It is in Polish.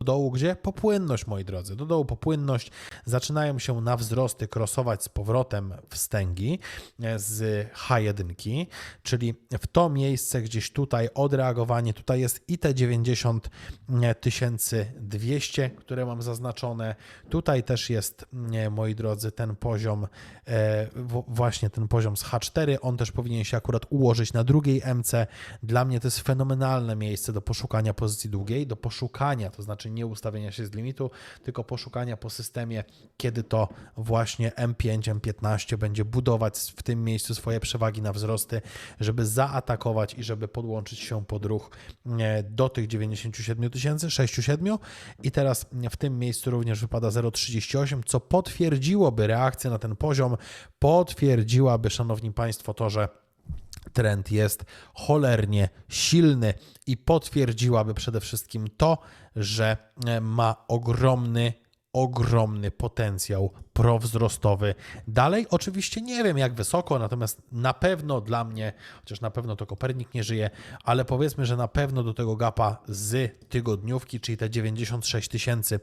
do dołu, gdzie popłynność, moi drodzy, do dołu popłynność, zaczynają się na wzrosty krosować z powrotem wstęgi e, z H1, czyli w to miejsce gdzieś tutaj odreagowanie, tutaj jest i te 90 200, które mam zaznaczone, tutaj też jest, nie, moi drodzy, ten poziom, e, właśnie ten poziom z H4, on też powinien się akurat ułożyć na drugiej MC. Dla mnie to jest fenomenalne miejsce do poszukania pozycji długiej, do poszukania, to znaczy nie ustawienia się z limitu, tylko poszukania po systemie, kiedy to właśnie M5, M15 będzie budować w tym miejscu swoje przewagi na wzrosty, żeby zaatakować i żeby podłączyć się pod ruch e, do tych 97 tysięcy, 6-7 i teraz w tym miejscu również wypada 0,38, co potwierdziłoby reakcję na ten poziom, potwierdziłaby, szanowni państwo, to, że trend jest cholernie silny i potwierdziłaby przede wszystkim to, że e, ma ogromny, ogromny potencjał prowzrostowy. Dalej oczywiście nie wiem jak wysoko, natomiast na pewno dla mnie, chociaż na pewno to Kopernik nie żyje, ale powiedzmy, że na pewno do tego gapa z tygodniówki, czyli te 96 tysięcy